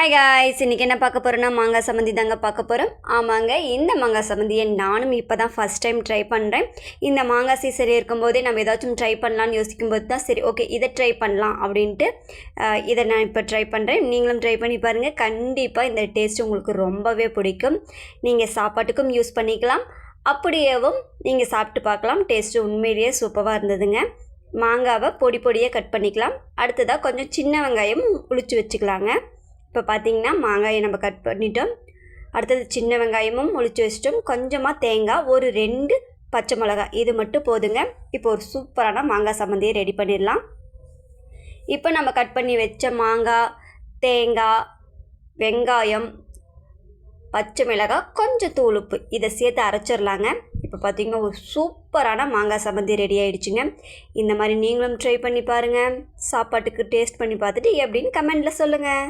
Hi guys இன்றைக்கி என்ன பார்க்க போகிறோன்னா மாங்காய் சம்மந்தி தாங்க பார்க்க போகிறோம் ஆமாங்க இந்த மாங்காய் சம்மந்தியை நானும் இப்போ தான் ஃபஸ்ட் டைம் ட்ரை பண்ணுறேன் இந்த மாங்காய் சீசரி இருக்கும்போதே நம்ம ஏதாச்சும் ட்ரை பண்ணலான்னு யோசிக்கும்போது தான் சரி ஓகே இதை ட்ரை பண்ணலாம் அப்படின்ட்டு இதை நான் இப்போ ட்ரை பண்ணுறேன் நீங்களும் ட்ரை பண்ணி பாருங்கள் கண்டிப்பாக இந்த டேஸ்ட் உங்களுக்கு ரொம்பவே பிடிக்கும். நீங்கள் சாப்பாட்டுக்கும் யூஸ் பண்ணிக்கலாம். அப்படியேவும் நீங்கள் சாப்பிட்டு பார்க்கலாம். டேஸ்ட்டு உண்மையிலேயே சூப்பராக இருந்ததுங்க. மாங்காவை பொடி பொடியாக கட் பண்ணிக்கலாம். அடுத்ததாக கொஞ்சம் சின்ன வெங்காயம் உளிச்சு வச்சுக்கலாங்க. இப்போ பார்த்தீங்கன்னா மாங்காயை நம்ம கட் பண்ணிட்டோம். அடுத்தது சின்ன வெங்காயமும் ஒழிச்சு வச்சிட்டோம். கொஞ்சமாக தேங்காய் ஒரு ரெண்டு பச்சை மிளகாய். இது மட்டும் போதுங்க. இப்போ ஒரு சூப்பரான மாங்காய் சம்மந்தியை ரெடி பண்ணிடலாம். இப்போ நம்ம கட் பண்ணி வச்ச மாங்காய் தேங்காய் வெங்காயம் பச்சை மிளகாய் கொஞ்சம் தூளுப்பு இதை சேர்த்து அரைச்சிடலாங்க. இப்போ பார்த்தீங்கன்னா ஒரு சூப்பரான மாங்காய் சம்மந்தி ரெடி ஆகிடுச்சுங்க இந்த மாதிரி நீங்களும் ட்ரை பண்ணி பாருங்கள் சாப்பாட்டுக்கு டேஸ்ட் பண்ணி பார்த்துட்டு எப்படின்னு கமெண்டில் சொல்லுங்கள்